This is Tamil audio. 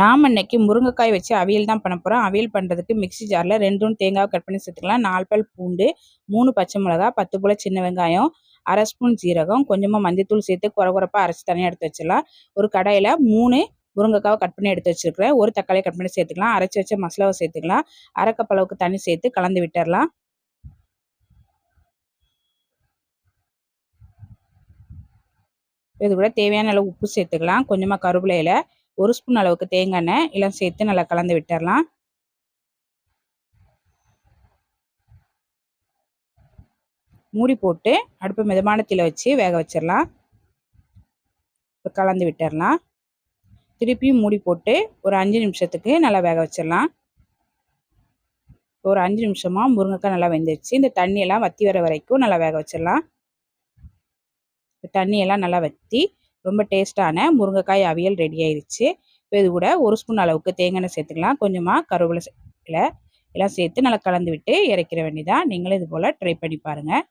நாம் இன்னைக்கு முருங்கைக்காய் வச்சு அவியல் தான் பண்ண போகிறோம் அவியல் பண்ணுறதுக்கு மிக்ஸி ஜாரில் ரெண்டும் தேங்காய் கட் பண்ணி சேர்த்துக்கலாம். நாலு பல் பூண்டு மூணு பச்சை மிளகா பத்து போல் சின்ன வெங்காயம் அரை ஸ்பூன் ஜீரகம் கொஞ்சமாக மஞ்சத்தூள் சேர்த்து குறகுறப்பாக அரைச்சி தனியாக எடுத்து வச்சிடலாம். ஒரு கடையில் மூணு முருங்கைக்காவை கட் பண்ணி எடுத்து வச்சுருக்கேன் ஒரு தக்காளியை கட் பண்ணி சேர்த்துக்கலாம். அரைச்சி வச்ச மசாலாவை சேர்த்துக்கலாம். அரைக்கப்பளவுக்கு தண்ணி சேர்த்து கலந்து விட்டுடலாம். இது கூட தேவையான அளவு உப்பு சேர்த்துக்கலாம். கொஞ்சமாக கருவேலையில் ஒரு ஸ்பூன் அளவுக்கு தேங்காய் எண்ணெய் எல்லாம் சேர்த்து நல்லா கலந்து விட்டுடலாம் மூடி போட்டு அடுப்பு மிதமான தீல வச்சு வேக வச்சிடலாம். இப்போ கலந்து விட்டுறலாம். திருப்பியும் மூடி போட்டு ஒரு அஞ்சு நிமிஷத்துக்கு நல்லா வேக வச்சிடலாம். ஒரு அஞ்சு நிமிஷமாக முருங்கைக்காய் நல்லா வெந்துருச்சு. இந்த தண்ணியெல்லாம் வற்றி வர வரைக்கும் நல்லா வேக வச்சிடலாம். தண்ணியெல்லாம் நல்லா வற்றி ரொம்ப டேஸ்ட்டான முருங்கைக்காய் அவியல் ரெடி ஆயிடுச்சு இப்போ இது கூட ஒரு ஸ்பூன் அளவுக்கு தேங்காய் எண்ணெய் சேர்த்துக்கலாம். கொஞ்சமாக கருவேப்பிலை எல்லாம் சேர்த்து நல்லா கலந்து விட்டு இறக்கிற வேண்டியதான் நீங்களும் இது போல் ட்ரை பண்ணி பாருங்கள்